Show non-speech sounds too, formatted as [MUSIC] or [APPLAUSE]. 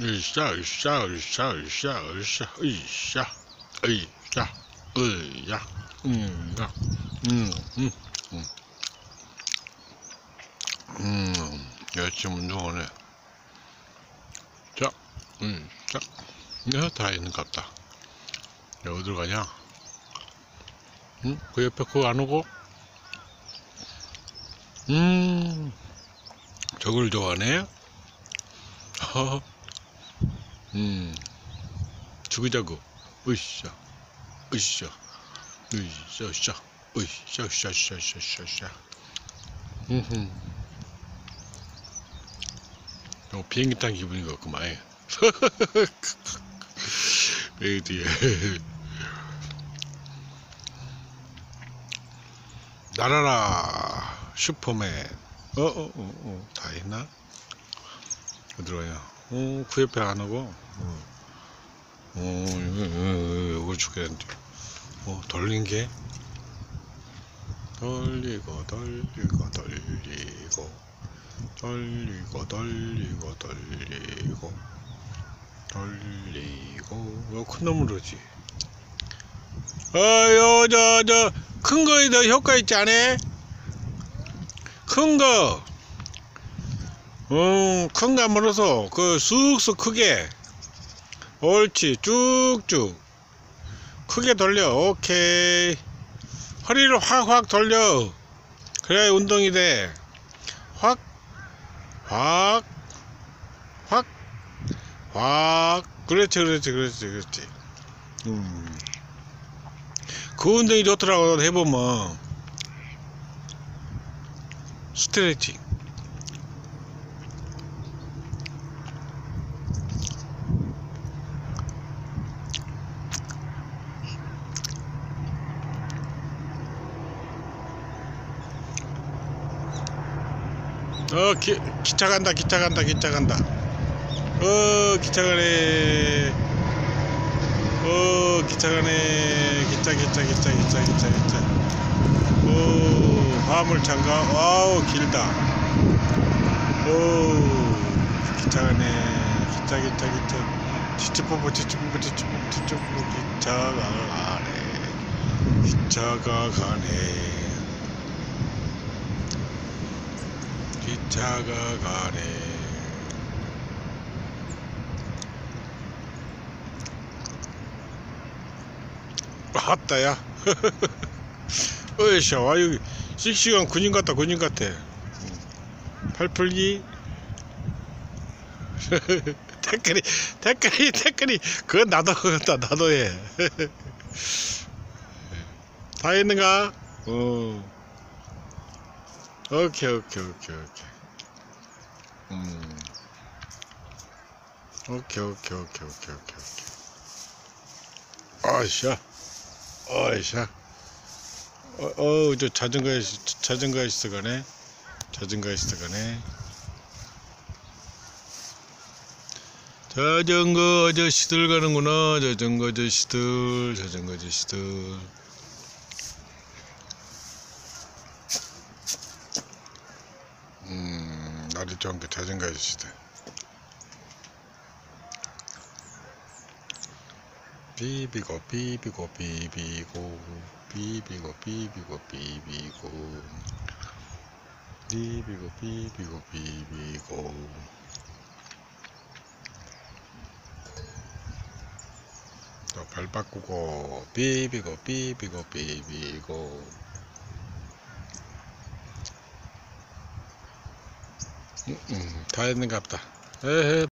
으쌰 으쌰 으쌰 으쌰 으쌰 으쌰 으쌰 으야 음야 음음 음. 음, 열심히 운동하네. 자, 음, 자, 야, 다 있는 것 같다. 야, 어디로 가냐? 응? 그 옆에 그거 안 오고? 음, 저걸 좋아하네? 허, 음, 죽이자고. 으쌰, 으쌰, 으쌰, 으쌰, 으쌰, 으쌰, 으쌰, 으쌰. 음흠. 어, 비행기 탄 기분인 것 같구만. 베이 뒤에. 날아라 슈퍼맨. 어, 어, 어, 어, 다 했나? 어디로 가냐? 어, 그 옆에 안 오고. 어, 어, 이거, 이거, 이거 죽겠는데. 어, 돌린 게? 돌리고, 돌리고, 돌리고. 돌리고 돌리고 돌리고 돌리고 이거 큰 놈으로 지 어요 저 저 큰 거에 더 효과 있지 않아? 큰 거 어, 큰거 물어서 그 쑥쑥 크게 옳지 쭉쭉 크게 돌려 오케이 허리를 확확 돌려 그래야 운동이 돼 확, 확, 확, 확. 그렇지, 그렇지, 그렇지, 그렇지. 음. 그 운동이 좋더라고, 해보면. 스트레칭. 어, 기, 기차 간다, 기차 간다, 기차 간다. 어, 기차 가네. 어, 기차 가네. 기차, 기차, 기차, 기차, 기차, 기차. 어, 화물차인가? 와우, 길다. 어, 기차 가네. 기차, 기차, 기차. 지치뽀뽀, 지치뽀뽀, 지치뽀뽀, 지치뽀뽀, 기차가 가네. 기차가 가네. 기차가 가네. 아따야. [LAUGHS] 어이씨, 와, 여기, 씩씩한 군인 같다, 군인 같아. 팔풀기. [LAUGHS] 태클이, 태클이, 태클이. 그건 나도, 그렇다, 나도 해. [LAUGHS] 다 했는가? 어. 오케이 오케이 오케이 오케이 음. 오케이 오케이 오케이 오케이 오케이 오케이. 아이샤 아이샤. 어저 자전거에 자전거에 있어 가네. 자전거에 있어 가네. 자전거 아저씨들 가는구나. 자전거 아저씨들 자전거 아저씨들. 음, 좋은 게 자전거 아저씨들. 비비고 비비고 비비고 비비고 비비고 비비고. 비비고 비비고 비비고. 또 발 바꾸고 비비고 비비고 비비고 타이는 갑다 에헤